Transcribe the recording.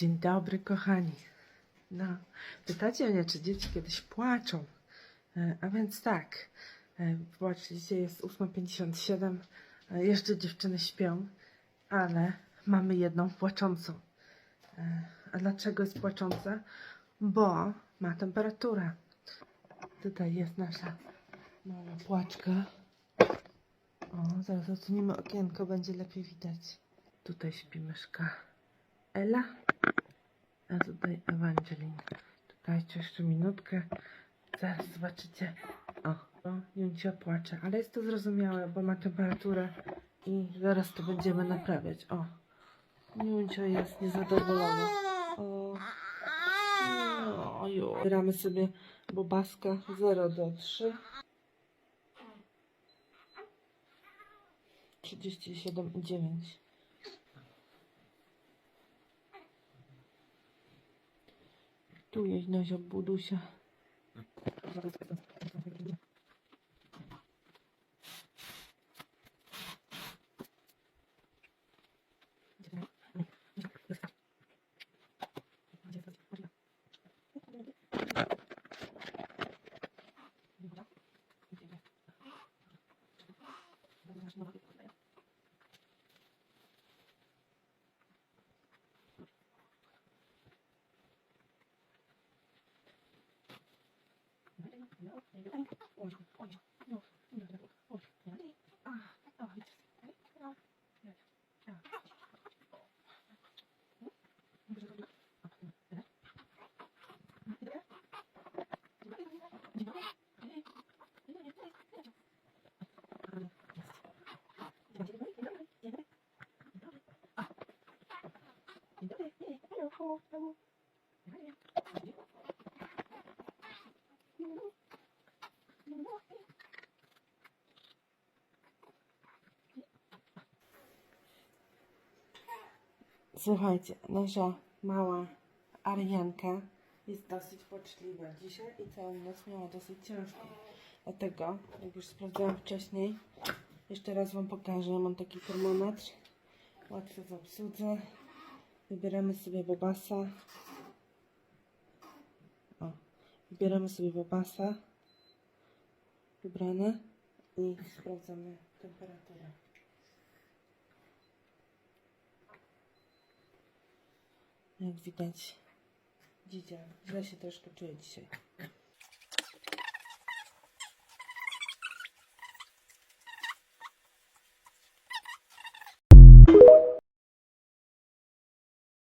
Dzień dobry, kochani. No, pytacie mnie, czy dzieci kiedyś płaczą. E, A więc tak, e, płacz dzisiaj jest 8.57, e, jeszcze dziewczyny śpią, ale mamy jedną płaczącą. A dlaczego jest płacząca? Bo ma temperaturę. Tutaj jest nasza mała płaczka. O, zaraz odsunimy okienko, będzie lepiej widać. Tutaj śpi myszka Ela, a tutaj Ewangeline. Czekajcie jeszcze minutkę. Zaraz zobaczycie. O, o Juncia płacze, ale jest to zrozumiałe, bo ma temperaturę i zaraz to będziemy naprawiać. O, Juncia jest niezadowolona. O, no, jo. Bieramy sobie bobaska 0 do 3. 37 i 9. Tu jest Hello, hello. Słuchajcie, nasza mała Arianka jest dosyć płaczliwa dzisiaj i całą noc miała dosyć ciężko. Dlatego, jak już sprawdzałam wcześniej, jeszcze raz Wam pokażę. Mam taki termometr, łatwy w obsłudze. Wybieramy sobie bobasa. O, wybieramy sobie bobasa. Wybrane i sprawdzamy temperaturę. Jak widać, dzidzia źle się troszkę czuje dzisiaj.